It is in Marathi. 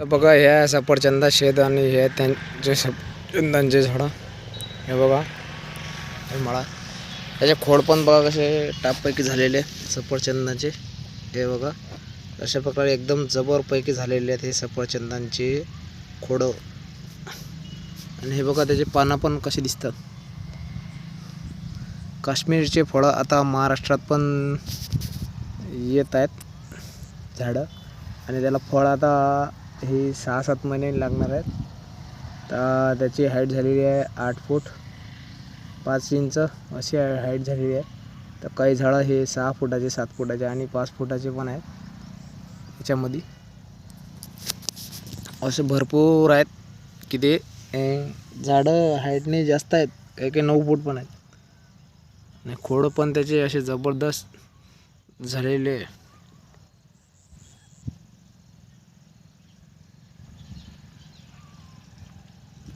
बघा ह्या सफरचंदा शेत आणि हे त्यांचे सफरचंदांचे झाडं. हे बघा हे मळा. त्याचे खोड पण बघा कसे टापपैकी झालेले आहेत सफरचंदाचे हे बघा अशा प्रकारे एकदम जबरपैकी झालेले आहेत हे सफरचंदांचे खोडं. आणि हे बघा त्याचे पानं पण कसे दिसतात. काश्मीरचे फळं आता महाराष्ट्रात पण येत आहेत झाडं. आणि त्याला फळ आता हे सहा सात महिने लागणार आहेत. तर त्याची हाईट झालेली आहे आठ फूट. पाच इंच अशी हाईट झालेली आहे. तर काही झाडं हे सहा फुटाचे सात फुटाचे आणि पाच फुटाचे पण आहेत. याच्यामध्ये असे भरपूर आहेत की ते झाडं हाईटने जास्त आहेत. काही काही नऊ फूट पण आहेत. आणि खोडं पण त्याचे असे जबरदस्त झालेले आहे.